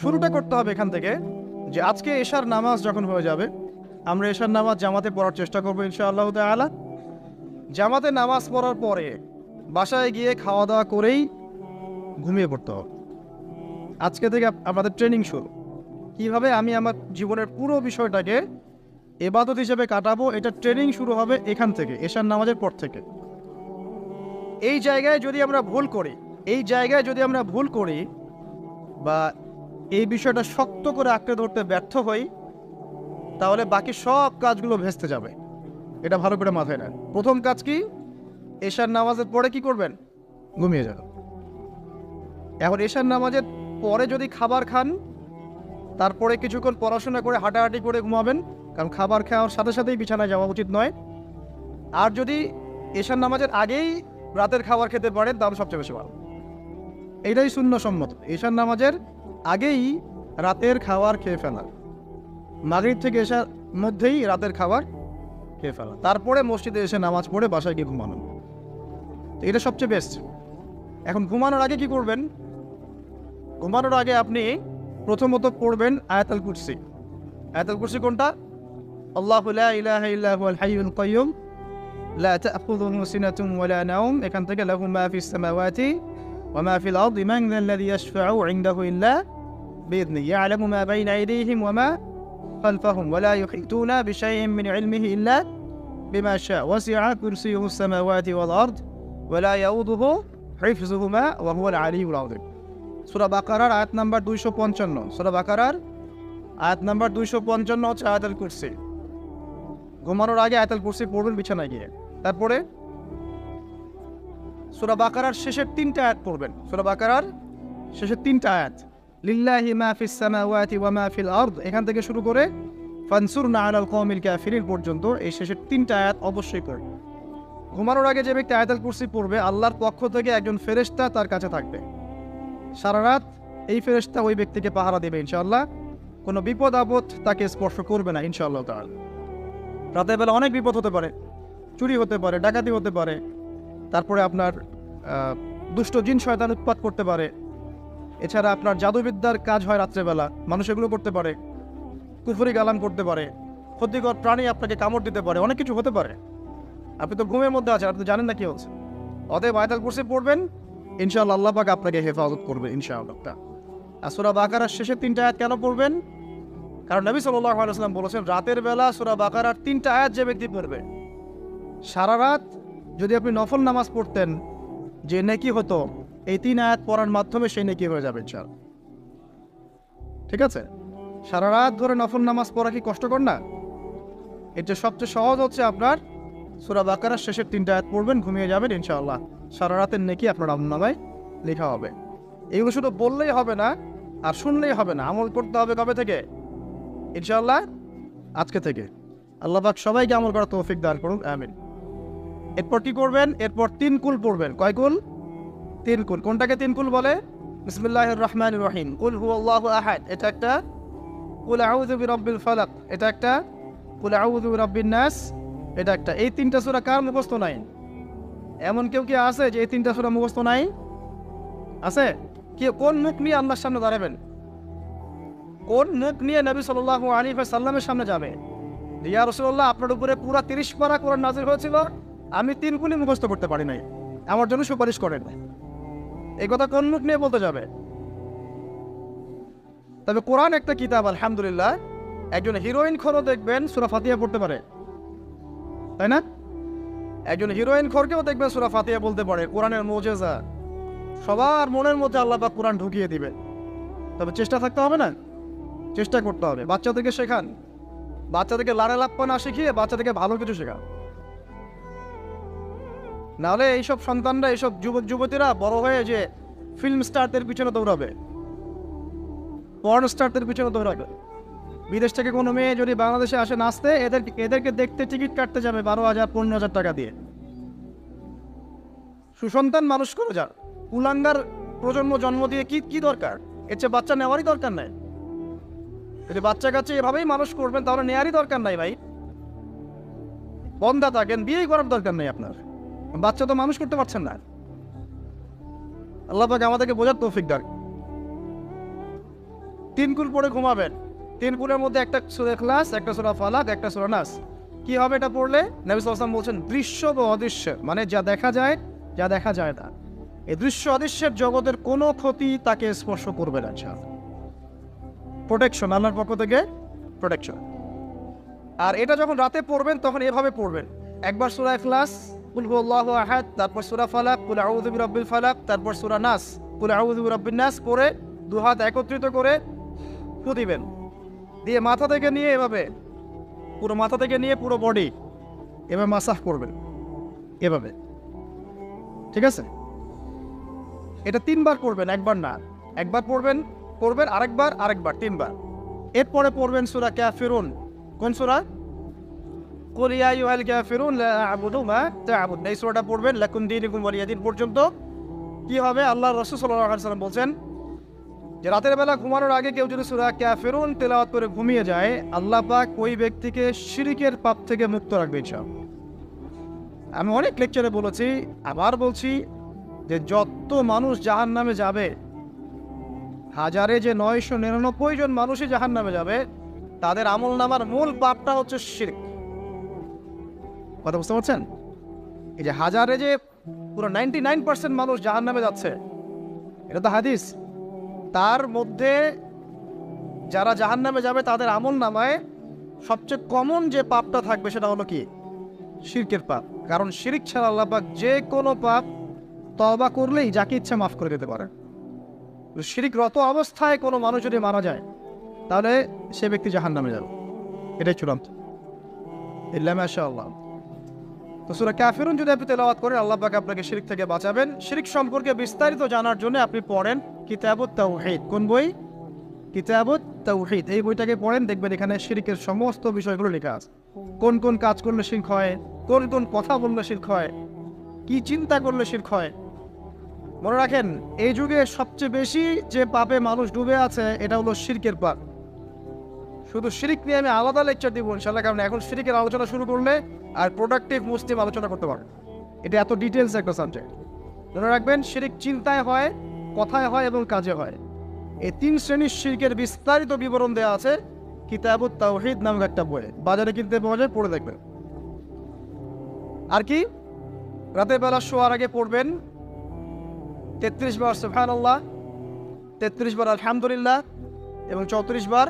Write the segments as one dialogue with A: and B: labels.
A: শুরুটা করতে হবে এখান থেকে যে আজকে এশার নামাজ যখন হয়ে যাবে, আমরা এশার নামাজ জামাতে পড়ার চেষ্টা করব ইনশাআল্লাহ তালা জামাতে নামাজ পড়ার পরে বাসায় গিয়ে খাওয়া দাওয়া করেই ঘুমিয়ে পড়তে হবে। আজকে থেকে আমাদের ট্রেনিং শুরু। কীভাবে আমি আমার জীবনের পুরো বিষয়টাকে এবাদত হিসেবে কাটাবো, এটা ট্রেনিং শুরু হবে এখান থেকে, এশার নামাজের পর থেকে। এই জায়গায় যদি আমরা ভুল করি, এই জায়গায় যদি আমরা ভুল করি বা এই বিষয়টা শক্ত করে আঁকড়ে ধরতে ব্যর্থ হই, তাহলে বাকি সব কাজগুলো ভেস্তে যাবে। এটা ভালো করে মাথায় নেন প্রথম কাজ কি? এশার নামাজের পরে কি করবেন? ঘুমিয়ে যাবেন। এখন এশার নামাজের পরে যদি খাবার খান, তারপরে কিছুক্ষণ পড়াশোনা করে হাঁটাহাঁটি করে ঘুমাবেন, কারণ খাবার খাওয়ার সাথে সাথেই বিছানায় যাওয়া উচিত নয়। আর যদি এশার নামাজের আগেই রাতের খাবার খেতে পারেন, তাহলে সবচেয়ে বেশি ভালো। এটাই শূন্য সম্মত এশার নামাজের আগেই রাতের খাবার খেয়ে ফেলা মাগরিব থেকে এসার মধ্যেই রাতের খাবার খেয়ে ফেলা তারপরে মসজিদে এসে নামাজ পড়ে বাসায় গিয়ে ঘুমানো। তো এটা সবচেয়ে বেস্ট এখন ঘুমানোর আগে কি করবেন? ঘুমানোর আগে আপনি প্রথমত পড়বেন আয়াতাল কুরসি। আয়াতাল কুরসি কোনটা? আল্লাহু ইলাহা ইল্লা হুয়াল হাইয়ুল কাইয়ুম। লা তাখুযুহু সিনাতুন ওয়ালা নাওম। এখান থেকে লাহু মা ফিস সামাওয়াতি ওয়া মা ফিল আরদি। মান যাল্লাযী ইয়াশফা'ু ইনদাহু ইল্লা بإذنه. يعلم ما بين أيديهم وما خلفهم ولا يحيطون بشيء من علمه إلا بما شاء. وسع كرسيه السماوات والأرض ولا يؤوده حفظهما وهو العلي العظيم. سورة بقرة آية نمبر 255 سورة بقرة آية نمبر 255 آية الكرسي ঘুমানোর আগে আয়াতাল কুরসি পড়বেন বিছানায় গিয়ে। তারপরে সুরা বাকারার শেষের তিনটা আয়াত পড়বেন। সুরা বাকারার শেষের তিনটা আয়াত। লিল্লাহি মা ফিস সামাওয়াতি ওয়া মা ফিল আরদ। এখান থেকে শুরু করে ফানসুরনা আলাল কওমিল কাফিরিন পর্যন্ত এই শেষের তিনটা আয়াত অবশ্যই পড়বে ঘুমানোর আগে যে ব্যক্তি আয়াতাল কুরসি পড়বে, আল্লাহর পক্ষ থেকে একজন ফেরেশতা তার কাছে থাকবে। সারা রাত এই ফেরেশতা ওই ব্যক্তিকে পাহারা দেবে ইনশাআল্লাহ। কোনো বিপদ আপদ তাকে স্পর্শ করবে না ইনশাআল্লাহ তাআলা। রাতের বেলা অনেক বিপদ হতে পারে, চুরি হতে পারে, ডাকাতি হতে পারে, তারপরে আপনার দুষ্ট জিন শয়তান উৎপাত করতে পারে এছাড়া আপনার জাদুবিদ্যার কাজ হয় রাত্রেবেলা। মানুষ এগুলো করতে পারে। কুফরি গালাম করতে পারে। ক্ষতিকর প্রাণী আপনাকে কামড় দিতে পারে। অনেক কিছু হতে পারে। আপনি তো ঘুমের মধ্যে আছেন, আপনি তো জানেন না কি হচ্ছে। অতএব আয়তাল কুরসি পড়বেন, ইনশাআল্লাহ আল্লাহ পাক আপনাকে হেফাজত করবে, ইনশাআল্লাহ। আর সুরা বাকারার শেষে তিনটা আয়াত কেন পড়বেন? কারণ নবী সাল্লাহ আলাইসাল্লাম বলেছেন, রাতের বেলা সুরা বাকারার তিনটা আয়াত যে ব্যক্তি পড়বে, সারা রাত যদি আপনি নফল নামাজ পড়তেন, যে নেকি হতো এই তিন আয়াত পড়ার মাধ্যমে সেই নেকি হয়ে যাবে ইনশাল ঠিক আছে? সারা রাত ধরে নফল নামাজ পড়া কি কষ্টকর না? এটা সবচেয়ে সহজ হচ্ছে আপনার সুরা বাকারার শেষের তিনটা আয়াত পড়বেন, ঘুমিয়ে যাবেন, ইনশাআল্লাহ। সারা রাতের নেকি আপনার নামায় লেখা হবে। এগুলো শুধু বললেই হবে না, আর শুনলেই হবে না, আমল করতে হবে কবে থেকে? ইনশাআল্লাহ, আজকে থেকে। আল্লাহ পাক সবাইকে আমল করার তৌফিক দান করুন, আমিন। এরপর কি করবেন? এরপর তিন কুল পড়বেন। কয় কুল? তিন কুল। কোনটাকে তিন কুল বলে? বিসমিল্লাহির রহমান রহিম কুল হু আল্লাহু আহাদ। এটা একটা কুল আউযু বিরাব্বিল ফালাক। এটা একটা কুল আউযু রব্বিন নাস। এটা একটা। এই তিনটা সূরা কার মুখস্থ নাই? এমন কেউ কি আছে যে এই তিনটা সূরা মুখস্থ নাই? আছে? কি, কোন মুখ নিয়ে আল্লাহর সামনে দাঁড়াবেন? কোন মুখ নিয়ে নবী সাল্লাল্লাহু আলাইহি সাল্লামের সামনে যাবে? রিয়া রসুল্লাহ আপনার উপরে পুরা তিরিশ পারা কোরআন নাজির হয়েছিল। আমি তিন কুলি মুখস্থ করতে পারি নাই। আমার জন্য সুপারিশ করেন। এই কথা কোন মুখ নিয়ে বলতে যাবে? তবে কোরআন একটা কিতাব, আলহামদুলিল্লাহ। একজন হিরোইন খরও দেখবেন, সুরা ফাতিয়া পড়তে পারে। তাই না? একজন হিরোইন খরকেও দেখবেন, সুরা ফাতিয়া বলতে পারে, কোরআনের মোজেজা। সবার মনের মধ্যে আল্লাহ বা কোরআন ঢুকিয়ে দিবে তবে চেষ্টা থাকতে হবে না? চেষ্টা করতে হবে। বাচ্চাদেরকে শেখান। বাচ্চাদেরকে লাড়ে লাপ্পা না শিখিয়ে বাচ্চাদেরকে ভালো কিছু শেখান। নাহলে এইসব সন্তানরা, এইসব যুবক যুবতীরা বড় হয়ে যে ফিল্ম স্টারদের পিছনে দৌড়াবে। পর্ন স্টারদের পিছনে দৌড়াবে। বিদেশ থেকে কোনো মেয়ে যদি বাংলাদেশে আসে নাচতে এদের এদেরকে দেখতে টিকিট কাটতে যাবে বারো হাজার, পনেরো হাজার টাকা দিয়ে। সুসন্তান মানুষ করে যার কুলাঙ্গার প্রজন্ম জন্ম দিয়ে কি কি দরকার? এর চেয়ে বাচ্চা নেওয়ারই দরকার নাই। যদি বাচ্চা কাচ্চা এভাবেই মানুষ করবেন, তাহলে নেয়ারই দরকার নাই ভাই। বন্ধা থাকেন, বিয়েই করার দরকার নেই আপনার। বাচ্চা তো মানুষ করতে পারছেন না। আল্লাহ আমাদেরকে বোঝার তৌফিক দান। তিন কুল পড়ে ঘুমাবেন। তিন কুলের মধ্যে একটা সুরা ক্লাস একটা সুরা ফালাক, একটা সুরা নাস। কি হবে এটা পড়লে? নবী সাল্লাম বলছেন, দৃশ্য বা অদৃশ্য মানে যা দেখা যায়, যা দেখা যায় না। এই দৃশ্য অদৃশ্যের জগতের কোনো ক্ষতি তাকে স্পর্শ করবে না ছাড় প্রোটেকশন আল্লাহর পক্ষ থেকে প্রোটেকশন আর এটা যখন রাতে পড়বেন, তখন এভাবে পড়বেন। একবার সুরা ইখলাস কুল হুয়াল্লাহ আহাদ তারপর সুরা ফালাক কুল আউযু বিরাব্বিল ফালাক তারপর সুরা নাস কুল আউযু বিরাব্বিন নাস পড়ে দু হাত একত্রিত করে ফু দিবেন। দিয়ে মাথা থেকে নিয়ে এভাবে পুরো মাথা থেকে নিয়ে পুরো বডি এভাবে মাসাজ করবেন। এভাবে। ঠিক আছে? এটা তিনবার করবেন একবার না। একবার পড়বেন পড়বেন, আরেকবার আরেকবার, তিনবার। এরপরে পড়বেন সুরা ক্যাফিরুন কোন সুরা? কুল ইয়া আইয়ুহাল কাফিরুন লা আ'বুদু মা তা'বুদুন এই সূরাটা পড়বেন লাকুম দীনুকুম ওয়ালিয়াদিন পর্যন্ত। কি হবে? আল্লাহ রাসূল সাল্লাল্লাহু আলাইহি সাল্লাম বলছেন যে রাতের বেলা ঘুমানোর আগে কেউ যদি সূরা কাফিরুন তেলাওয়াত করে ঘুমিয়ে যায়, আল্লাহ পাক ওই ব্যক্তিকে শিরিকের পাপ থেকে মুক্ত রাখবে ইনশাআল্লাহ। আমি অনেক লেকচারে বলেছি, আবার বলছি যে যত মানুষ জাহান নামে যাবে, হাজারে যে নয়শো নিরানব্বই জন মানুষই জাহান নামে যাবে, তাদের আমল নামার মূল পাপটা হচ্ছে শিরক। কথা বুঝতে পারছেন? এই যে হাজারে যে পুরো নাইনটি নাইন পার্সেন্ট মানুষ জাহান নামে যাচ্ছে, এটা তো হাদিস। তার মধ্যে যারা জাহান নামে যাবে, তাদের আমল নামায় সবচেয়ে কমন যে পাপটা থাকবে সেটা হলো কি? শিরকের পাপ। কারণ শিরিক ছাড়া আল্লাহ পাক যে কোনো পাপ তবা করলেই যাকে ইচ্ছা মাফ করে দিতে পারে। শিরিকরত অবস্থায় কোনো মানুষ যদি মারা যায়, তাহলে সে ব্যক্তি জাহান নামে যাবে। এটাই চূড়ান্ত। ইল্লা মাশাআল্লাহ। তো সুরা কাফিরুন যদি আপনি তেলাওয়াত করেন, আল্লাহ পাক আপনাকে শিরিক থেকে বাঁচাবেন। শিরিক সম্পর্কে বিস্তারিত জানার জন্য আপনি পড়েন কিতাবুত তাওহীদ। কোন বই? কিতাবুত তাওহীদ। এই বইটাকে পড়েন, দেখবেন এখানে শিরিকের সমস্ত বিষয়গুলো লেখা আছে। কোন কোন কাজ করলে শিরক হয়, কোন কোন কথা বললে শিরক হয়, কি চিন্তা করলে শিরক হয়। মনে রাখেন, এই যুগে সবচেয়ে বেশি যে পাপে মানুষ ডুবে আছে, এটা হলো শিরকের পাপ। শুধু শিরিক নিয়ে আমি আলাদা লেকচার দিব ইনশাল্লাহ কারণ এখন শিরিকের আলোচনা শুরু করলে আর প্রোডাক্টিভ মুসলিম আলোচনা করতে পারেন এটা এত ডিটেলস একটা সাবজেক্ট মনে রাখবেন, শিরিক চিন্তায় হয়, কথায় হয় এবং কাজে হয়। এই তিন শ্রেণির শিরকের বিস্তারিত বিবরণ দেওয়া আছে কিতাবুত তাওহিদ নামক একটা বই বাজারে কিনতে পাওয়া যায় পড়ে দেখবেন। আর কি? রাতের বেলা শোয়ার আগে পড়বেন। তেত্রিশ বার সুফান আল্লাহ তেত্রিশ বার আলহামদুলিল্লাহ এবং চৌত্রিশ বার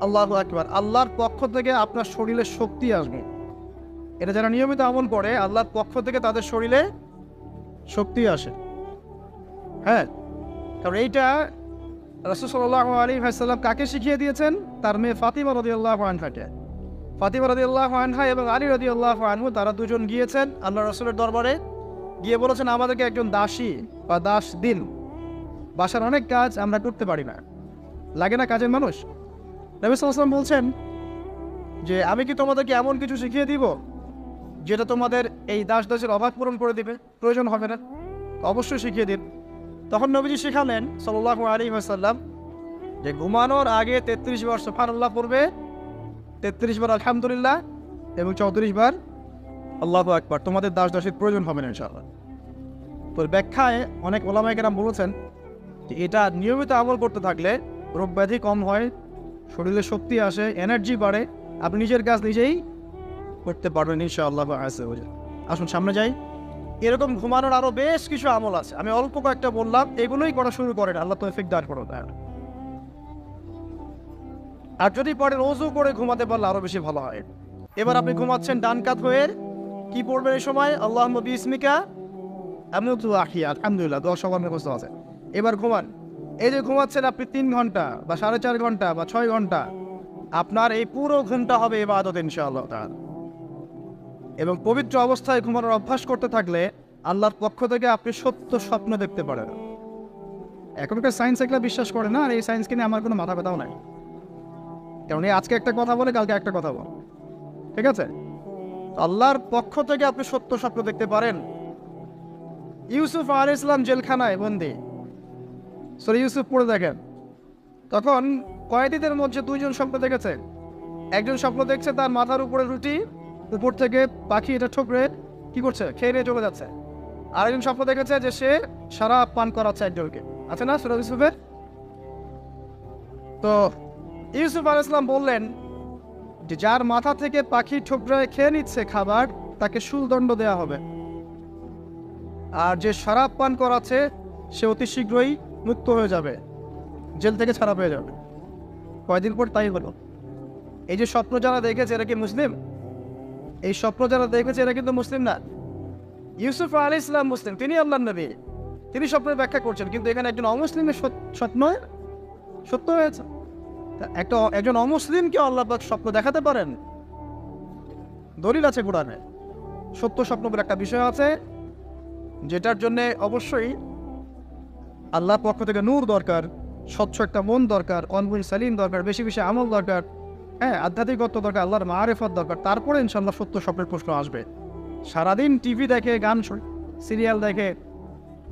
A: আল্লাহ আকবার। আল্লাহর পক্ষ থেকে আপনার শরীরে শক্তি আসবে। এটা যারা নিয়মিত আমল করে, আল্লাহর পক্ষ থেকে তাদের শরীরে শক্তি আসে। হ্যাঁ কারণ এইটা রসুল্লাহ আলী ভাইসাল্লাম কাকে শিখিয়ে দিয়েছেন? তার মেয়ে ফাতিমা রদি আল্লাহ আনহাকে। ফাতিমা রদি আল্লাহ আনহা এবং আলী রদি আল্লাহ আনহু, তারা দুজন গিয়েছেন আল্লাহ রসুলের দরবারে। গিয়ে বলেছেন, আমাদেরকে একজন দাসী বা দাস দিন। বাসার অনেক কাজ আমরা করতে পারি না। লাগে না কাজের মানুষ? নবী সাল্লাম বলছেন যে, আমি কি তোমাদেরকে এমন কিছু শিখিয়ে দিব যেটা তোমাদের এই দাস দাসের অভাব পূরণ করে দিবে? প্রয়োজন হবে না। অবশ্যই শিখিয়ে দিন। তখন নবীজি শেখালেন সাল্লাহ আলী আসাল্লাম যে, ঘুমানোর আগে তেত্রিশ বার সুফানুল্লাহ পড়বে, তেত্রিশ বার আলহামদুলিল্লাহ এবং চৌত্রিশ বার আল্লাহ একবার তোমাদের দাস দাসের প্রয়োজন হবে না ইনশাআল্লাহ। তো ব্যাখ্যায় অনেক ওলামাইকেরাম বলেছেন যে, এটা নিয়মিত আমল করতে থাকলে রোগ ব্যাধি কম হয় শরীরে শক্তি আসে এনার্জি বাড়ে, আপনি নিজের কাজ নিজেই করতে পারবেন ইনশাআল্লাহ আসে আসুন, সামনে যাই। এরকম ঘুমানোর আরও বেশ কিছু আমল আছে। আমি অল্প কয়েকটা বললাম, এগুলোই করা শুরু করেন, আল্লাহ তো তৌফিক দান করো আর যদি পরে রোজও করে ঘুমাতে পারলে আরও বেশি ভালো হয়। এবার আপনি ঘুমাচ্ছেন ডান কাত হয়ে, কি পড়বেন এই সময়? আল্লাহ বিসমিকা আমি তো আলহামদুলিল্লাহ দশ সবার মুখস্থ আছে। এবার ঘুমান। এই যে ঘুমাচ্ছেন আপনি তিন ঘণ্টা বা সাড়ে চার ঘণ্টা বা ছয় ঘণ্টা, আপনার এই পুরো ঘণ্টা হবে এবাদত ইনশাআল্লাহ তাআলা। এবং পবিত্র অবস্থায় ঘুমানোর অভ্যাস করতে থাকলে আল্লাহর পক্ষ থেকে আপনি সত্য স্বপ্ন দেখতে পারেন। এখনকার সায়েন্স এগুলো বিশ্বাস করে না, আর এই সায়েন্সকে নিয়ে আমার কোনো মাথা ব্যথাও নাই। কারণ এই আজকে একটা কথা বলে, কালকে একটা কথা বল। ঠিক আছে? আল্লাহর পক্ষ থেকে আপনি সত্য স্বপ্ন দেখতে পারেন। ইউসুফ আল ইসলাম জেলখানায় বন্দি। সরি ইউসুফ পড়ে দেখেন। তখন কয়েদিদের মধ্যে দুইজন স্বপ্ন দেখেছে। একজন স্বপ্ন দেখছে তার মাথার উপরে রুটি, উপর থেকে পাখি এটা ঠোকরে কি করছে? খেয়ে নিয়ে চলে যাচ্ছে। আরেকজন স্বপ্ন দেখেছে যে সে সারা পান করাচ্ছে একজনকে। আছে না সুরাজ ইউসুফের? তো ইউসুফ আল ইসলাম বললেন যে যার মাথা থেকে পাখি ঠোকরায় খেয়ে নিচ্ছে খাবার, তাকে শুলদণ্ড দেওয়া হবে। আর যে শরাব পান করাচ্ছে, সে অতি শীঘ্রই মুক্ত হয়ে যাবে। জেল থেকে ছাড়া পেয়ে যাবে। কয়দিন পর তাই হলো। এই যে স্বপ্ন যারা দেখেছে এরা কি মুসলিম? এই স্বপ্ন যারা দেখেছে এরা কিন্তু মুসলিম না। ইউসুফ আলী ইসলাম মুসলিম, তিনি আল্লাহ নবী। তিনি স্বপ্নের ব্যাখ্যা করছেন, কিন্তু এখানে একজন অমুসলিমের স্বপ্ন সত্য হয়েছে। একটা একজন অমুসলিমকে আল্লাহ স্বপ্ন দেখাতে পারেন? দলিল আছে কোরআনে। সত্য স্বপ্ন বলে একটা বিষয় আছে, যেটার জন্যে অবশ্যই আল্লাহর পক্ষ থেকে নূর দরকার, স্বচ্ছ একটা মন দরকার অনবুল সালিম দরকার, বেশি বেশি আমল দরকার হ্যাঁ আধ্যাত্মিকত্ব দরকার, আল্লাহর মারেফত দরকার, তারপরে ইনশাল্লাহ সত্য স্বপ্নের প্রশ্ন আসবে। সারাদিন টিভি দেখে, গান সিরিয়াল দেখে,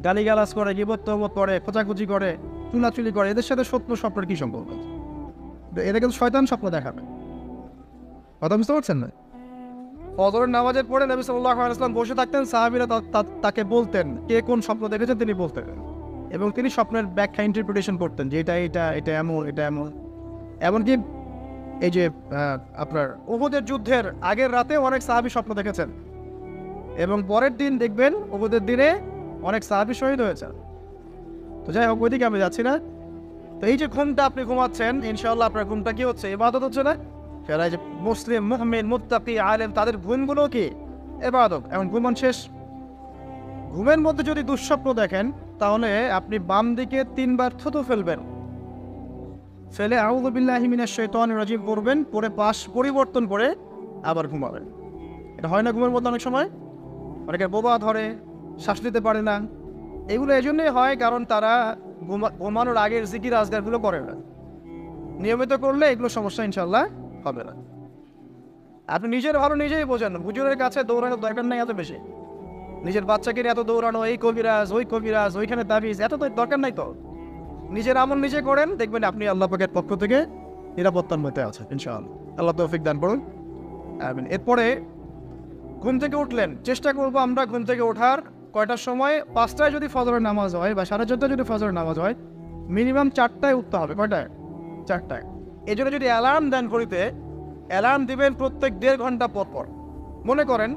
A: গালিগালাজ করে, গিবত তহমত করে, খোঁচাখুচি করে, চুলাচুলি করে, এদের সাথে সত্য স্বপ্নের কী সম্পর্ক? এরা কিন্তু শয়তান স্বপ্ন দেখাবে। কথা বুঝতে পারছেন না? ফজরের নামাজের পরে নবী সাল্লাহ আলাইসলাম বসে থাকতেন, সাহাবিরা তাকে বলতেন, কে কোন স্বপ্ন দেখেছেন তিনি বলতেন। এবং তিনি স্বপ্নের ব্যাখ্যা ইন্টারপ্রিটেশন করতেন যে এটা এটা এটা এমন এটা এমন। এমনকি এই যে আপনার উহুদের যুদ্ধের আগের রাতে অনেক সাহাবি স্বপ্ন দেখেছেন। এবং পরের দিন দেখবেন উহুদের দিনে অনেক সাহাবি শহীদ হয়েছেন। তো যাই হোক, ওইদিকে আমি যাচ্ছি না। তো এই যে ঘুমটা আপনি ঘুমাচ্ছেন ইনশাল্লাহ আপনার ঘুমটা কি হচ্ছে? এবাদত হচ্ছে না? যারা যে মুসলিম মুহমিন মুত্তাকি, আলেম, তাদের ঘুমগুলো কি? এবাদত এমন ঘুমন শেষ। ঘুমের মধ্যে যদি দুঃস্বপ্ন দেখেন তাহলে আপনি বাম দিকে তিনবার থুতু ফেলবেন। ফেলে আউদুবিল্লাহি মিনাশ শাইতানির রাজিম পড়বেন পরে পাশ পরিবর্তন করে আবার ঘুমাবেন। এটা হয় না ঘুমের মধ্যে অনেক সময়? অনেকের বোবা ধরে, শ্বাস নিতে পারে না। এগুলো এই জন্যই হয় কারণ তারা ঘুমা- ঘুমানোর আগের জিকির, আজগারগুলো করে না। নিয়মিত করলে এগুলো সমস্যা ইনশাল্লাহ হবে না। আপনি নিজের ভালো নিজেই বোঝেন, হুজুরের কাছে দৌড়ানোর দরকার নাই এত বেশি। নিজের বাচ্চাকে এত দৌড়ানো, এই কবিরাজ, ওই কবিরাজ, ওইখানে তাবিজ, এত তো দরকার নাই তো। নিজের আমল নিজে করেন, দেখবেন আপনি আল্লাহ পাকের পক্ষ থেকে নিরাপত্তার মধ্যে আছে ইনশাআল্লাহ। আল্লাহ তৌফিক দান করুন। এরপরে ঘুম থেকে উঠলেন। চেষ্টা করব আমরা ঘুম থেকে ওঠার কয়টার সময়? পাঁচটায় যদি ফজরের নামাজ হয় বা সাড়ে চারটায় যদি ফজরের নামাজ হয়, মিনিমাম চারটায় উঠতে হবে। কয়টায়? চারটায়। এই জন্য যদি অ্যালার্ম দেন করিতে অ্যালার্ম দিবেন প্রত্যেক দেড় ঘণ্টা পর পর। মনে করেন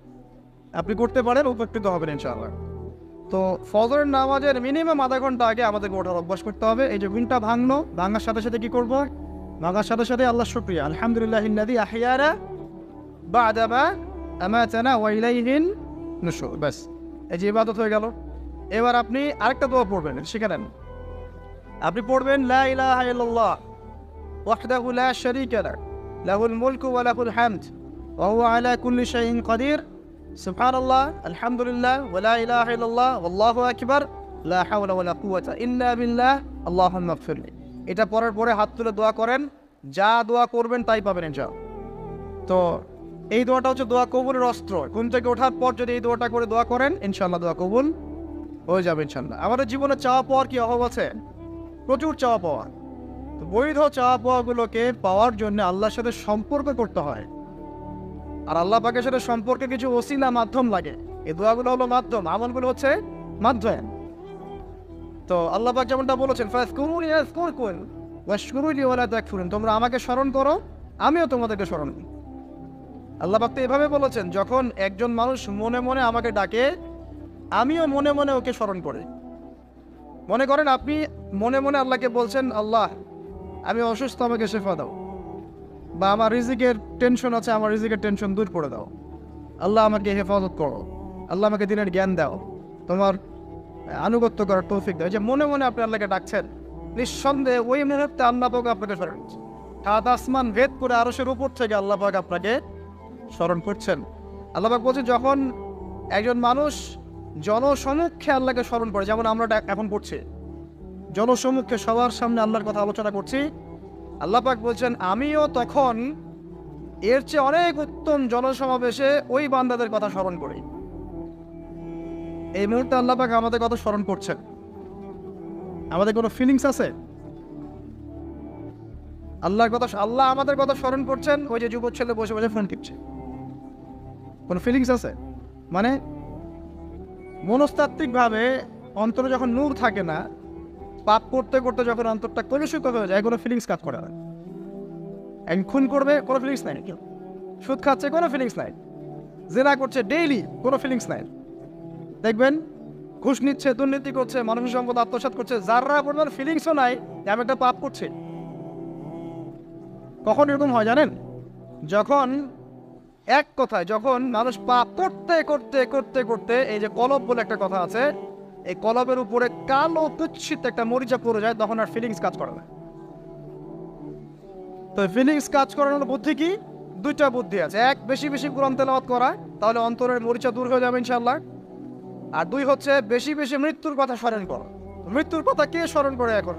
A: আপনি করতে পারেন, উপকৃত হবেন ইনশাআল্লাহ। তো ফজরের নামাজের মিনিমাম আধা ঘণ্টা আগে আমাদেরকে ওঠার অভ্যাস করতে হবে। এই যে ঘুমটা ভাঙলো, ভাঙার সাথে সাথে কি করব? ভাঙার সাথে সাথে আল্লাহ শুক্রিয়া। আলহামদুলিল্লাহ ইল্লাযী আহিয়ারা বাদামা আমাতানা ওয়া ইলাইহিন নুশুর ব্যাস, এই যে ইবাদত হয়ে গেল। এবার আপনি আরেকটা দোয়া পড়বেন শিখে নেন। আপনি পড়বেন, লা ইলাহা ইল্লাল্লাহ, ওয়াহদাহু লা শারীকা লাহ লাহুল মুলকু ওয়া লাহুল হামদ, ওয়া হুয়া আলা কুল্লি শাইইন কাদির। সুবহানাল্লাহ, আলহামদুলিল্লাহ, ওয়া লা ইলাহা ইল্লাল্লাহ, ওয়াল্লাহু আকবার ইগফিরলি এটা পড়ার পরে হাত তুলে দোয়া করেন, যা দোয়া করবেন তাই পাবেন ইনশাআল্লাহ। তো এই দোয়াটা হচ্ছে দোয়া কবুলের অস্ত্র। ঘুম থেকে ওঠার পর যদি এই দোয়াটা করে দোয়া করেন ইনশাল্লাহ দোয়া কবুল হয়ে যাবে ইনশাল্লাহ আমাদের জীবনে চাওয়া পাওয়ার কি অভাব আছে? প্রচুর চাওয়া পাওয়া। তো বৈধ চাওয়া পাওয়াগুলোকে পাওয়ার জন্য আল্লাহর সাথে সম্পর্ক করতে হয়। আর আল্লাহ পাকের সাথে সম্পর্কে কিছু ওসিলা মাধ্যম লাগে। এই দোয়াগুলো হলো মাধ্যম, আমলগুলো হচ্ছে মাধ্যম। তো আল্লাহ পাক যেমনটা বলেছেন তোমরা আমাকে স্মরণ করো, আমিও তোমাদেরকে স্মরণ করি। আল্লাহ পাক তো এভাবে বলেছেন, যখন একজন মানুষ মনে মনে আমাকে ডাকে, আমিও মনে মনে ওকে স্মরণ করি। মনে করেন আপনি মনে মনে আল্লাহকে বলছেন, আল্লাহ, আমি অসুস্থ, আমাকে শেফা দাও। বা আমার রিজিকের টেনশন আছে, আমার রিজিকের টেনশন দূর করে দাও। আল্লাহ আমাকে হেফাজত করো। আল্লাহ আমাকে দিনের জ্ঞান দাও। তোমার আনুগত্য করার তৌফিক দাও। যে মনে মনে আপনি আল্লাহকে ডাকছেন, নিঃসন্দেহে ওই মুহূর্তে আল্লাহ পাক আপনাকে স্মরণ সাত আসমান ভেদ করে আরশের উপর থেকে আল্লাহ পাক আপনাকে স্মরণ করছেন। আল্লাহবাক বলছেন যখন একজন মানুষ জনসমক্ষে আল্লাহকে স্মরণ করে, যেমন আমরা এখন করছি জনসমক্ষে সবার সামনে আল্লাহর কথা আলোচনা করছি আল্লাহ পাক বলছেন, আমিও তখন এর চেয়ে অনেক উত্তম জনসমাবেশে ওই বান্দাদের কথা স্মরণ করি। এই মুহূর্তে আল্লাহ পাক আমাদের কথা স্মরণ করছেন। আমাদের কোনো ফিলিংস আছে? আল্লাহর কথা আল্লাহ আমাদের কথা স্মরণ করছেন, ওই যে যুবক ছেলে বসে বসে ফোন টিপছে। কোনো ফিলিংস আছে? মানে মনস্তাত্ত্বিকভাবে অন্তরে যখন নূর থাকে না পাপ করতে করতে যখন অন্তরটা কলুষিত হয়ে যায়, কোনো ফিলিংস কাজ করে না। একদিন খুন করবে, কোনো ফিলিংস নাই। কেউ সুদ খাচ্ছে, কোনো ফিলিংস নাই। জেনা করছে ডেইলি কোনো ফিলিংস নাই। দেখবেন, ঘুষ নিচ্ছে, দুর্নীতি করছে, মানুষের সম্পদ আত্মসাৎ করছে যারা পরিমাণ ফিলিংসও নাই আমি একটা পাপ করছি। কখন এরকম হয় জানেন? যখন এক কথায়, যখন মানুষ পাপ করতে করতে করতে করতে, এই যে কলব বলে একটা কথা আছে এই কলবের উপরে কালো তুচ্ছিত একটা মরিচা পড়ে যায়, তখন আর ফিলিংস কাজ করে না। তো ফিলিংস কাজ করানোর বুদ্ধি কি? দুইটা বুদ্ধি আছে। এক, বেশি বেশি কোরআন তেলাওয়াত করা, তাহলে অন্তরের মরিচা দূর হয়ে যাবে ইনশাল্লাহ আর দুই হচ্ছে, বেশি বেশি মৃত্যুর কথা স্মরণ করো। মৃত্যুর কথা কে স্মরণ করে এখন?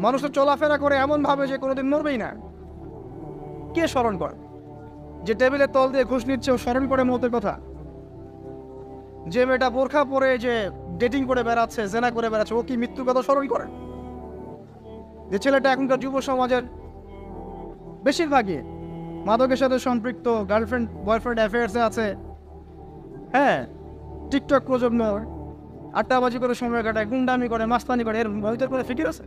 A: মানুষ তো চলাফেরা করে এমন ভাবে যে কোনোদিন মরবেই না। কে স্মরণ করে? যে টেবিলের তল দিয়ে ঘুষ নিচ্ছে, ও স্মরণ করে মতের কথা। যে মেয়েটা বোরখা পরে যে ডেটিং করে বেড়াচ্ছে, জেনা করে বেড়াচ্ছে, ও কি মৃত্যুর কথা স্মরণ করে? যে ছেলেটা এখনকার যুব সমাজের বেশিরভাগই মাদকের সাথে সম্পৃক্ত গার্লফ্রেন্ড বয়ফ্রেন্ড অ্যাফেয়ার্সে আছে। হ্যাঁ টিকটক প্রজন্ম আড্ডাবাজি করে সময় কাটায়, গুন্ডামি করে, মাস্তানি করে এর ভিতর করে ফিকির আছে?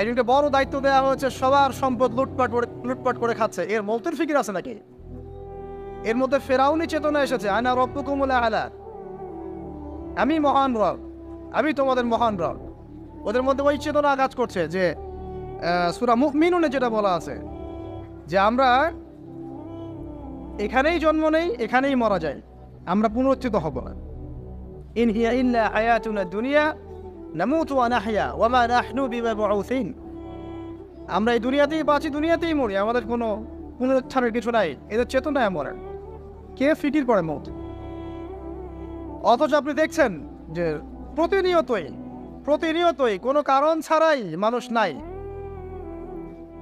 A: একজনকে বড় দায়িত্ব দেওয়া হয়েছে, সবার সম্পদ লুটপাট করে লুটপাট করে খাচ্ছে, এর মৌতের ফিকির আছে নাকি? এর মধ্যে ফেরাউনি চেতনা এসেছে। আয়না রব্বকুমুল আলা। আমি মহান রব। আমি তোমাদের মহান রব। ওদের মধ্যে ওই চেতনা কাজ করছে যে সুরা মুখমিনুনে যেটা বলা আছে, যে আমরা এখানেই জন্ম নেই, এখানেই মরা যাই। আমরা পুনরুত্থিত হব। না ইন হিয়া ইল্লা হায়াতুনা দুনিয়া, নামুতু ওয়া নাহয়া, ওয়া মা নাহনু বিমাবউসিন। আমরা এই দুনিয়াতেই বাঁচি, দুনিয়াতেই মরি। আমাদের কোনো পুনরুত্থানের কিছু নাই। এদের চেতনায় মরে। কে ফিকির পরে মত অথচ আপনি দেখছেন যে প্রতিনিয়তই প্রতিনিয়তই কোনো কারণ ছাড়াই মানুষ নাই।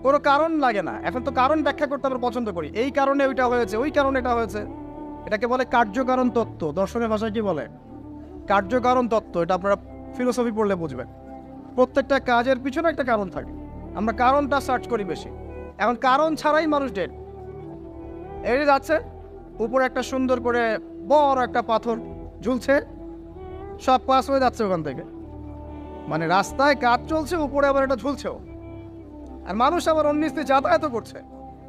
A: কোনো কারণ লাগে না। এখন তো কারণ ব্যাখ্যা করতে আমরা পছন্দ করি। এই কারণে ওইটা হয়েছে, ওই কারণে এটা হয়েছে। এটাকে বলে কার্যকারণ তত্ত্ব। দর্শনের ভাষায় কি বলে? কার্যকারণ তত্ত্ব, এটা আপনারা ফিলোসফি পড়লে বুঝবেন। প্রত্যেকটা কাজের পিছনে একটা কারণ থাকে। আমরা কারণটা সার্চ করি বেশি। এখন কারণ ছাড়াই মানুষ ডেট এই যে যাচ্ছে উপরে একটা সুন্দর করে বড় একটা পাথর ঝুলছে, সব পাস হয়ে যাচ্ছে ওখান থেকে। মানে রাস্তায় কাজ চলছে, উপরে আবার এটা ঝুলছেও আর মানুষ আবার অন্য স্ত্রী যাতায়াতও করছে।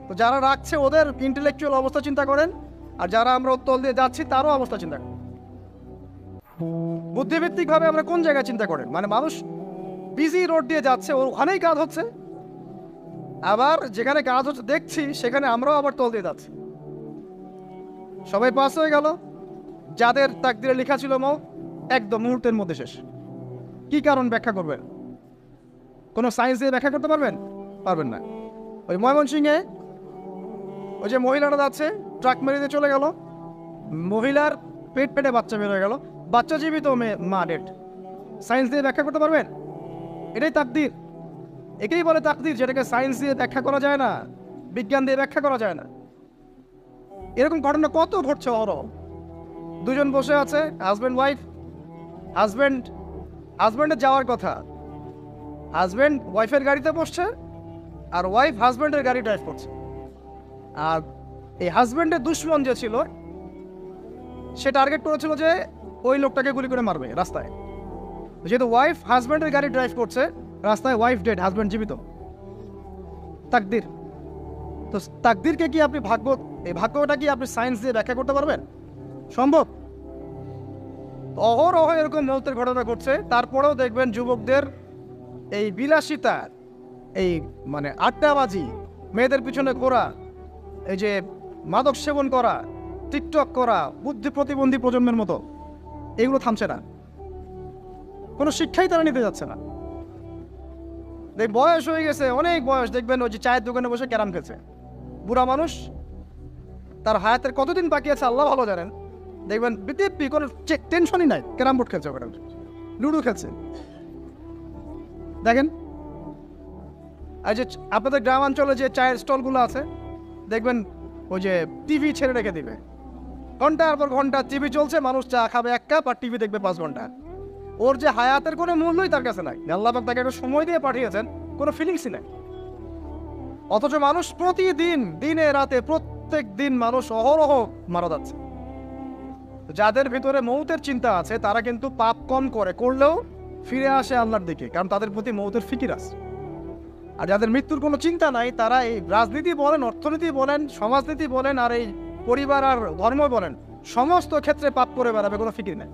A: তো যারা রাখছে ওদের ইন্টেলেকচুয়াল অবস্থা চিন্তা করেন, আর যারা আমরা উত্তল দিয়ে যাচ্ছি, তারও অবস্থা চিন্তা করেন। বুদ্ধিভিত্তিকভাবে আমরা কোন জায়গায় চিন্তা করেন? মানে মানুষ বিজি রোড দিয়ে যাচ্ছে, ওখানেই কাজ হচ্ছে। আবার যেখানে কাজ হচ্ছে, দেখছি, সেখানে আমরাও আবার তল দিয়ে যাচ্ছি। সবাই পাস হয়ে গেল। যাদের তাকদিরে লেখা ছিল মৌ, একদম মুহূর্তের মধ্যে শেষ। কি কারণ ব্যাখ্যা করবেন? কোনো সায়েন্স দিয়ে ব্যাখ্যা করতে পারবেন? পারবেন না। ওই ময়মনসিংহে ওই যে মহিলাটা যাচ্ছে, ট্রাক মেরে দিয়ে চলে গেল। মহিলার পেট পেটে বাচ্চা বের হয়ে গেল। বাচ্চা জীবিত মেয়ে মা ডেট সায়েন্স দিয়ে ব্যাখ্যা করতে পারবেন? এটাই তাকদির। একেই বলে তাকদির, যেটাকে সায়েন্স দিয়ে ব্যাখ্যা করা যায় না, বিজ্ঞান দিয়ে ব্যাখ্যা করা যায় না। এরকম ঘটনা কত ঘটছে অহরহ দুজন বসে আছে হাজব্যান্ড ওয়াইফ হাজব্যান্ড হাজব্যান্ডের যাওয়ার কথা। হাজব্যান্ড ওয়াইফের গাড়িতে বসছে আর ওয়াইফ হাজব্যান্ডের গাড়ি ড্রাইভ করছে। আর এই হাজব্যান্ডের দুশ্মন যে ছিল, সে টার্গেট করেছিল যে ওই লোকটাকে গুলি করে মারবে রাস্তায়। যেহেতু ওয়াইফ হাজব্যান্ডের গাড়ি ড্রাইভ করছে, রাস্তায় ওয়াইফ ডেড হাজব্যান্ড জীবিত। তাকদির। তো তাকদিরকে কি আপনি ভাগ্য, এই ভাগ্যটা কি আপনি সায়েন্স দিয়ে ব্যাখ্যা করতে পারবেন? সম্ভব? অহরহ এরকম মৌতের ঘটনা ঘটছে, তারপরেও দেখবেন যুবকদের এই বিলাসিতা, এই মানে আড্ডাবাজি, মেয়েদের পিছনে ঘোরা, এই যে মাদক সেবন করা, টিকটক করা, বুদ্ধি প্রতিবন্ধী প্রজন্মের মতো, এগুলো থামছে না। কোনো শিক্ষাই তারা নিতে যাচ্ছে না। দেখ, বয়স হয়ে গেছে, অনেক বয়স, দেখবেন ওই যে চায়ের দোকানে বসে ক্যারাম খেলছে। বুড়া মানুষ, তার হায়াতের কতদিন বাকি আছে আল্লাহ ভালো জানেন। দেখবেন বিদিব্যি কোনো টেনশনই নাই। ক্যারাম বোর্ড খেলছে ওখানে। লুডো খেলছে। দেখেন আর যে আপনাদের গ্রামাঞ্চলে যে চায়ের স্টলগুলো আছে, দেখবেন ওই যে টিভি ছেড়ে রেখে দিবে। ঘণ্টার পর ঘণ্টা টিভি চলছে, মানুষ চা খাবে এক কাপ আর টিভি দেখবে পাঁচ ঘণ্টা। ওর যে হায়াতের কোনো মূল্যই তার কাছে নাই। আল্লাহ তাকে একটা সময় দিয়ে পাঠিয়েছেন, কোনো ফিলিংসই নাই। অথচ মানুষ প্রতিদিন, দিনে, রাতে, প্রত্যেক দিন মানুষ অহরহ মারা যাচ্ছে। যাদের ভিতরে মৌতের চিন্তা আছে, তারা কিন্তু পাপ কম করে, করলেও ফিরে আসে আল্লাহর দিকে, কারণ তাদের প্রতি মৌতের ফিকির আছে। আর যাদের মৃত্যুর কোনো চিন্তা নাই, তারা এই রাজনীতি বলেন, অর্থনীতি বলেন, সমাজনীতি বলেন, আর এই পরিবার আর ধর্ম বলেন, সমস্ত ক্ষেত্রে পাপ করে বেড়াবে, কোনো ফিকির নেই।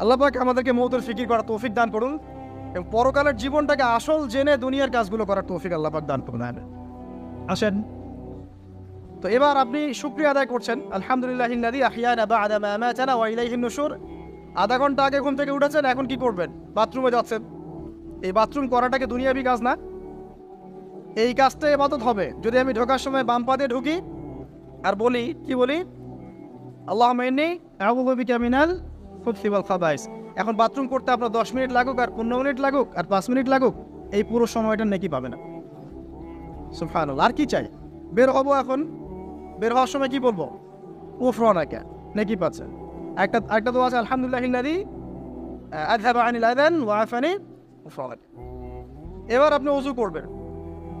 A: আল্লাহ পাক আমাদেরকে মৌতের ফিকির করার তৌফিক দান করুন। এবং পরকালের জীবনটাকে আসল জেনে দুনিয়ার কাজগুলো করার তৌফিক আল্লাহ পাক দান করুন আমিন। আসেন। তো এবার আপনি শুক্রিয়া আদায় করছেন। আলহামদুলিল্লাহ ইল্লাযী আহইয়ানা বা'দা মা আমাতানা ওয়া ইলাইহিন নুশুর। আধা ঘণ্টা আগে ঘুম থেকে উঠেছেন এখন কি করবেন? বাথরুমে যাচ্ছেন। এই বাথরুম করাটাকে দুনিয়াবি কাজ না? এই কাজটা এবাদত হবে। যদি আমি ঢোকার সময় বাম পা দিয়ে ঢুকি আর বলি কি বলি? আল্লাহ মেনি আবু বিকা মিনাল ফুতসিবাল খাবাইস। এখন বাথরুম করতে আপনার দশ মিনিট লাগুক আর পনেরো মিনিট লাগুক আর পাঁচ মিনিট লাগুক, এই পুরো সময়টা নাকি পাবে না। সুফানুল আর কি চাই? বের হব এখন। বের হওয়ার সময় কি বলব? উফরানাকা নাকি পাচ্ছে। একটা একটা তো আছে, আলহামদুলিল্লাহ এবার আপনি অজু করবেন।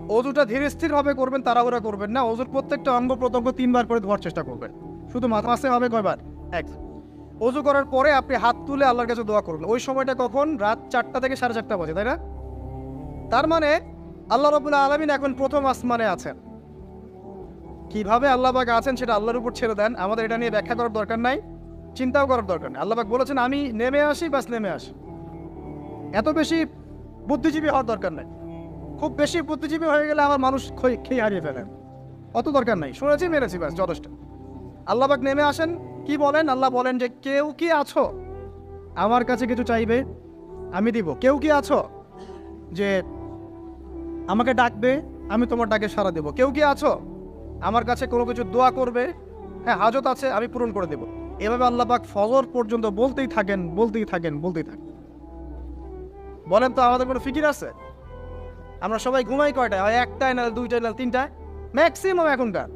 A: অজুটা ধীরে স্থিরভাবে করবেন, তাড়াহুড়া করবেন না। অজুর প্রত্যেকটা অঙ্গ প্রত্যঙ্গ তিনবার করে ধোয়ার চেষ্টা করবেন। শুধু মাথা মাসে হবে কয়বার? এক। অজু করার পরে আপনি হাত তুলে আল্লাহর কাছে দোয়া করবেন ওই সময়টা কখন? রাত চারটা থেকে সাড়ে চারটা বাজে, তাই না? তার মানে আল্লাহ রবুল্লাহ আলমিন এখন প্রথম আসমানে আছেন। কীভাবে আল্লাহ পাক আছেন সেটা আল্লাহর উপর ছেড়ে দেন, আমাদের এটা নিয়ে ব্যাখ্যা করার দরকার নাই, চিন্তাও করার দরকার নেই। আল্লাহ পাক বলেছেন, আমি নেমে আসি, বাস নেমে আসি। এত বেশি বুদ্ধিজীবী হওয়ার দরকার নাই। খুব বেশি বুদ্ধিজীবী হয়ে গেলে আমার মানুষ খেয়ে হারিয়ে ফেলেন। অত দরকার নাই। শুনেছি, মেরেছি ব্যাস যথেষ্ট। আল্লাহ পাক নেমে আসেন কি বলেন? আল্লাহ বলেন যে কেউ কি আছো? আমার কাছে কিছু চাইবে, আমি দিব। কেউ কি আছো? যে আমাকে ডাকবে, আমি তোমার ডাকে সাড়া দেব। কেউ কি আছো? আমার কাছে কোনো কিছু দোয়া করবে হ্যাঁ হাজত আছে, আমি পূরণ করে দেব। এভাবে আল্লাহ পাক ফজর পর্যন্ত বলতেই থাকেন বলতেই থাকেন বলতেই থাকেন। বলেন তো, আমাদের কোনো ফিকির আছে? আমরা সবাই ঘুমাই কয়টায়? হয় একটায় না দুইটায় না তিনটায়? ম্যাক্সিমাম এখনকার।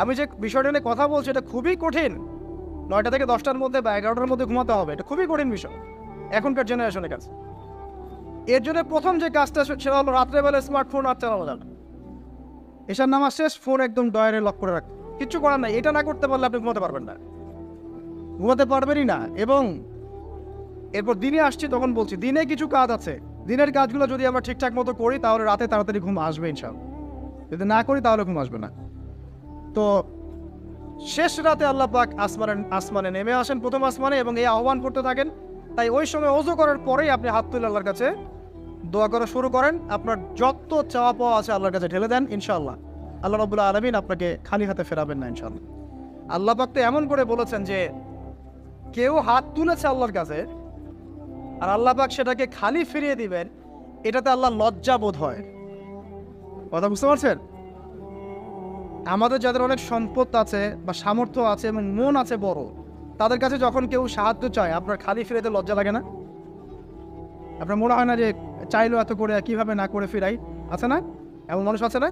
A: আমি যে বিষয়টা নিয়ে কথা বলছি, এটা খুবই কঠিন। নয়টা থেকে দশটার মধ্যে বা এগারোটার মধ্যে ঘুমাতে হবে। এটা খুবই কঠিন বিষয়। এখনকার জেনারেশনের কাছে এর জন্য প্রথম যে কাজটা সেটা হলো রাত্রেবেলা স্মার্টফোন আর চালানো যাবে। এসার নামাজ শেষ, ফোন একদম ডয়ারে লক করে রাখতে কিচ্ছু করার নাই। এটা না করতে পারলে আপনি ঘুমাতে পারবেন না। ঘুমাতে পারবেনই না। এবং এরপর দিনে আসছি, তখন বলছি, দিনে কিছু কাজ আছে। দিনের কাজগুলো যদি আমরা ঠিকঠাক মতো করি, তাহলে রাতে তাড়াতাড়ি ঘুম আসবে ইনশাল্লাহ যদি না করি, তাহলে ঘুম আসবে না। তো শেষ রাতে আল্লাহ পাক আসমানে আসমানে নেমে আসেন প্রথম আসমানে এবং এই আহ্বান করতে থাকেন। তাই ওই সময় ওজু করার পরেই আপনি হাত তুলে আল্লাহর কাছে দোয়া করা শুরু করেন। আপনার যত চাওয়া পাওয়া আছে আল্লাহর কাছে ঢেলে দেন, ইনশাআল্লাহ। আল্লাহ রবুল্লা আলমিন আপনাকে খালি হাতে ফেরাবেন না, ইনশাআল্লাহ। আল্লাহ পাক তো এমন করে বলেছেন যে, কেউ হাত তুলেছে আল্লাহর কাছে আর আল্লাহ পাক সেটাকে খালি ফিরিয়ে দিবেন, এটাতে আল্লাহ লজ্জা বোধ হয়। কথা বুঝতে পারছেন? আমাদের যাদের অনেক সম্পদ আছে বা সামর্থ্য আছে এবং মন আছে বড়, তাদের কাছে যখন কেউ সাহায্য চায়, আপনার খালি ফিরেতে লজ্জা লাগে না? আপনার মনে হয় না যে চাইলো এত করে কীভাবে না করে ফিরাই? আছে না? এমন মানুষ আছে না?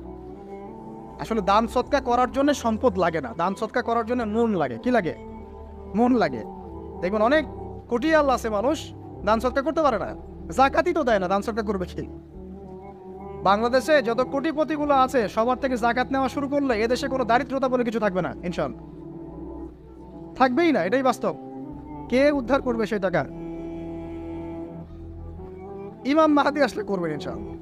A: আসলে দান সৎকা করার জন্য সম্পদ লাগে না। দান সৎকা করার জন্য মন লাগে। কি লাগে? মন লাগে। দেখবেন অনেক কোটি আল্লাহ আছে মানুষ, দান সৎকা করতে পারে না। জাকাতই তো দেয় না, দান সৎকা করবে কি? বাংলাদেশে যত কোটিপতিগুলো আছে, সবার থেকে জাকাত নেওয়া শুরু করলে এদেশে কোনো দারিদ্রতা বলে কিছু থাকবে না, ইনশাল্লাহ। থাকবেই না, এটাই বাস্তব। কে উদ্ধার করবে সেই টাকা? ইমাম মাহাদি আসলে করবেন ইনশাল্লাহ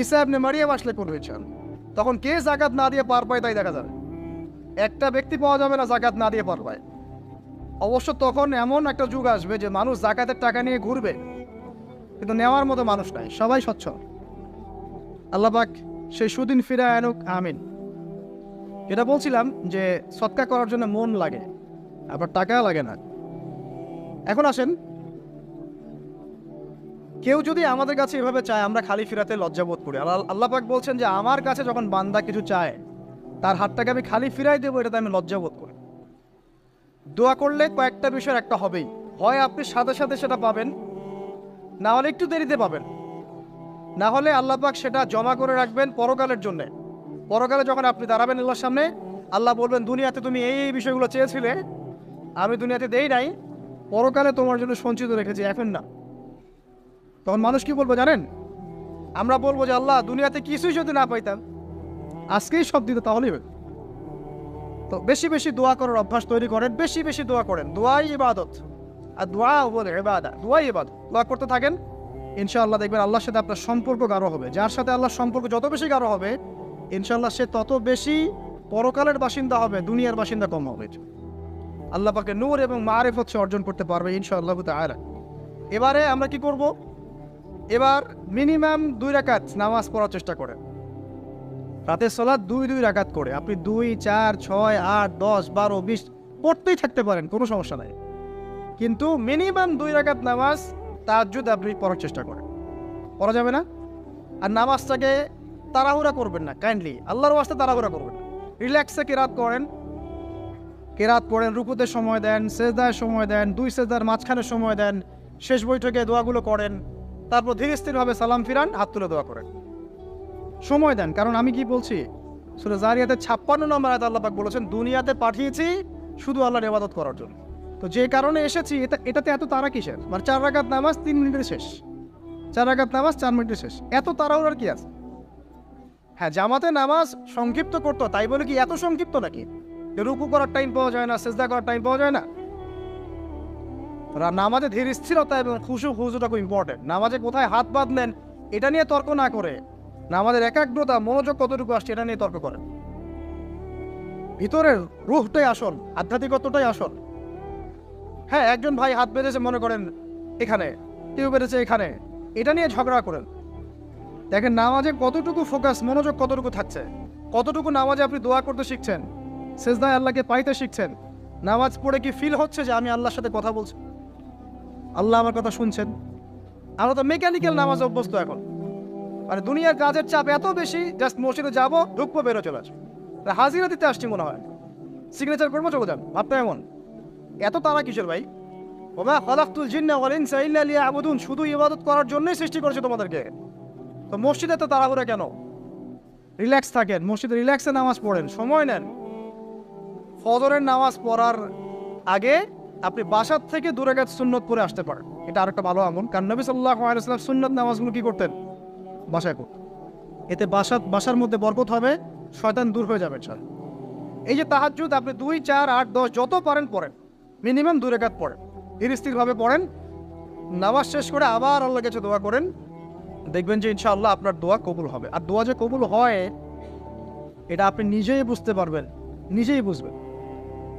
A: ইসা ইবনে মারিয়াম আসলে করবে ইনশাল্লাহ তখন কে জাকাত না দিয়ে পার পায় তাই দেখা যাবে। একটা ব্যক্তি পাওয়া যাবে না জাকাত না দিয়ে পার পায়। অবশ্য তখন এমন একটা যুগ আসবে যে মানুষ জাকাতের টাকা নিয়ে ঘুরবে, কিন্তু নেওয়ার মতো মানুষ নাই, সবাই স্বচ্ছ। আল্লাহ পাক সেই সুদিন ফিরে আনুক, আমিন। এটা বলছিলাম যে সৎকা করার জন্য মন লাগে, আবার টাকা লাগে না। এখন আসেন, কেউ যদি আমাদের কাছে এভাবে চায়, আমরা খালি ফিরাতে লজ্জাবোধ করি। আল্লাহ আল্লাহ পাক বলছেন যে, আমার কাছে যখন বান্দা কিছু চায়, তার হাতটাকে আমি খালি ফিরাই দেবো, এটাতে আমি লজ্জাবোধ করি। দোয়া করলে কয়েকটা বিষয়ের একটা হবেই। হয় আপনি সাথে সাথে সেটা পাবেন, না হলে একটু দেরিতে পাবেন। না হলে আল্লাহ পাক সেটা জমা করে রাখবেন পরকালের জন্যে। পরকালে যখন আপনি দাঁড়াবেন আল্লাহর সামনে, আল্লাহ বলবেন, দুনিয়াতে তুমি এই এই বিষয়গুলো চেয়েছিলে, আমি দুনিয়াতে দেই নাই, পরকালে তোমার জন্য সঞ্চিত রেখেছি, এখন না। তখন মানুষ কি বলব জানেন? আমরা বলব যে, আল্লাহ, দুনিয়াতে কিছুই যদি না পাইতাম, আজকেই সব দিত, তাহলেই হবে তো বেশি বেশি দোয়া করার অভ্যাস তৈরি করেন, বেশি বেশি দোয়া করেন। দোয়াই ইবাদত। আর দোয়া বলে এবাদা দোয়াই ইবাদত। দোয়া করতে থাকেন ইনশাআল্লাহ দেখবেন আল্লাহর সাথে আপনার সম্পর্ক গাঢ় হবে। যার সাথে আল্লাহর সম্পর্ক যত বেশি গাঢ় হবে, ইনশাআল্লাহ সে তত বেশি পরকালের বাসিন্দা হবে, দুনিয়ার বাসিন্দা কম হবে। আল্লাহ পাকে নূর এবং মারেফত সে অর্জন করতে পারবে ইনশাআল্লাহ তাআলা। এবারে আমরা কি করব? এবার মিনিমাম দুই রাকাত নামাজ পড়ার চেষ্টা করেন। রাতের সলাৎ দুই দুই রাকাত করে। আপনি দুই, চার, ছয়, আট, দশ, বারো, বিশ পড়তেই থাকতে পারেন, কোনো সমস্যা নাই। কিন্তু মিনিমাম দুই রাকাত নামাজ তাজ্জুদ আপনি পড়ার চেষ্টা করেন। পড়া যাবে না? আর নামাজটাকে তাড়াহুড়া করবেন না কাইন্ডলি আল্লাহর ওয়াস্তে তাড়াহুড়া করবেন না। রিল্যাক্সে কেরাত করেন। কেরাত পড়েন, রুকুতে সময় দেন, সেজদায় সময় দেন, দুই সেজদার মাঝখানে সময় দেন, শেষ বৈঠকে দোয়াগুলো করেন, তারপর ধীরে স্থিরভাবে সালাম ফিরান, হাত তুলে দোয়া করেন। সময় দেন, কারণ আমি কি বলছি? সুরে জারিয়াতে ছাপ্পান্ন নম্বর আয়াত আল্লাহ পাক বলেছেন, দুনিয়াতে পাঠিয়েছি শুধু আল্লাহর ইবাদত করার জন্য। তো যে কারণে এসেছি, এটা, এটাতে এত তারা কিসের? মানে চার রাকাত নামাজ, তিন মিনিটের শেষ। চার রাকাত নামাজ, চার মিনিটের শেষ। এত তাড়াহুড়ার কি আছে? হ্যাঁ জামাতে নামাজ সংক্ষিপ্ত করতো তাই বলে কি এত সংক্ষিপ্ত নাকি? রুকু করার টাইম পাওয়া যায় না, সেজদা করার টাইম পাওয়া যায় না। নামাজে ধীর স্থিরতা এবং খুশু খুশুটা খুব ইম্পর্টেন্ট নামাজে কোথায় হাত বাঁধলেন, এটা নিয়ে তর্ক না করে। নামাজের একাগ্রতা, মনোযোগ কতটুকু আসছে, এটা নিয়ে তর্ক করেন। ভিতরের রুহটাই আসল, আধ্যাত্মিকত্বটাই আসল। হ্যাঁ একজন ভাই হাত বেঁধেছে, মনে করেন, এখানে। কেউ বেঁধেছে এখানে। এটা নিয়ে ঝগড়া করেন। দেখেন, নামাজে কতটুকু ফোকাস মনোযোগ কতটুকু থাকছে? কতটুকু নামাজে আপনি দোয়া করতে শিখছেন? সেজদায় আল্লাহকে পাইতে শিখছেন? নামাজ পড়ে কি ফিল হচ্ছে যে আমি আল্লাহর সাথে কথা বলছি? আল্লাহ আমার কথা শুনছেন। আমরা তো মেকানিক্যাল নামাজ অভ্যস্ত এখন। মানে দুনিয়ার কাজের চাপ এত বেশি জাস্ট মসজিদে যাব, ঢুকবো, বেরো, চলে আসব। হাজিরা দিতে আসছি মনে হয়। সিগনেচার করব চলে যান। ভাবতে এমন। এত তারা কিসের ভাই? ওমা খলাক্তুল জিন্না ওয়াল ইনসা ইল্লা লিয়াবুদুন, শুধু ইবাদত করার জন্যই সৃষ্টি করেছে তোমাদেরকে। তো মসজিদে তো তাড়াহুড়া কেন? রিল্যাক্স থাকেন, মসজিদে রিল্যাক্সে নামাজ পড়েন, সময় নেন। ফজরের নামাজ পড়ার আগে আপনি বাসার থেকে দূরে গেছে সুন্নত পরে আসতে পারেন। এটা আরেকটা ভালো আমল, কারণ নবী সাল্লাহ আলাইসাল্লাম সুন্নত নামাজগুলো কি করতেন? বাসায় করতেন। এতে বাসা বাসার মধ্যে বরকত হবে, শয়তান দূর হয়ে যাবে স্যার এই যে তাহাজুদ আপনি দুই, চার, আট, দশ, যত পারেন পড়েন। মিনিমাম দু রেখাত পড়েন। স্থিরভাবে পড়েন। নামাজ শেষ করে আবার আল্লাহ কাছে দোয়া করেন। দেখবেন যে ইনশাআল্লাহ আপনার দোয়া কবুল হবে। আর দোয়া যে কবুল হয়, এটা আপনি নিজেই বুঝতে পারবেন। নিজেই বুঝবেন।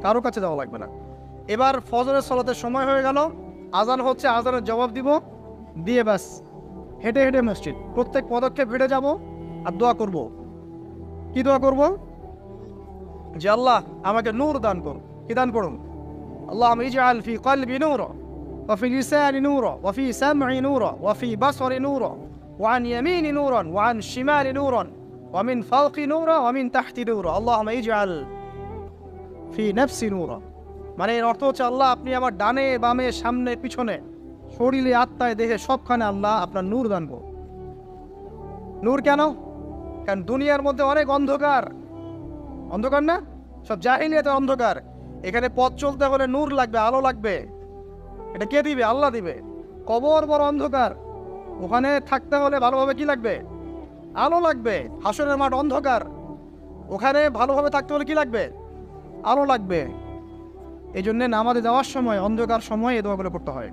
A: কারও কাছে যাওয়া লাগবে না। এবার ফজরের সলাতের সময় হয়ে গেল। আজান হচ্ছে, আজানের জবাব দিব। দিয়ে ব্যাস। হেঁটে হেঁটে মসজিদ। প্রত্যেক পদক্ষেপ হেঁটে যাব আর দোয়া করব। কি দোয়া করব? যে আল্লাহ আমাকে নূর দান করুন। কি দান করুন? আল্লাহ আমি ইজআল ফি কলবি নূরা وفي لساني نورا وفي سمعي نورا وفي بصري نورا وعن يميني نورا وعن شمالي نورا ومن فوقي نورا ومن تحتي نورا اللهم اجعل ফি নফসি নূরা মানে এর অর্থ হচ্ছে আল্লাহ আপনি আমার ডানে বামে সামনে পিছনে শরীরে আত্মায় দেহে সবখানে আল্লাহ আপনার নূর দান করুন নূর কেন কারণ দুনিয়ার মধ্যে অনেক অন্ধকার অন্ধকার না সব জাহিলিয়াতে অন্ধকার এখানে পথ চলতে হলে নূর লাগবে, আলো লাগবে। এটা কে দিবে? আল্লাহ দিবে। কবর বড় অন্ধকার। ওখানে থাকতে হলে ভালোভাবে কি লাগবে? আলো লাগবে। হাসনের মাঠ অন্ধকার। ওখানে ভালোভাবে থাকতে হলে কি লাগবে? আলো লাগবে। এই জন্যে নামাজে যাওয়ার সময়, অন্ধকার সময় এ দোয়াগুলো করতে হয়।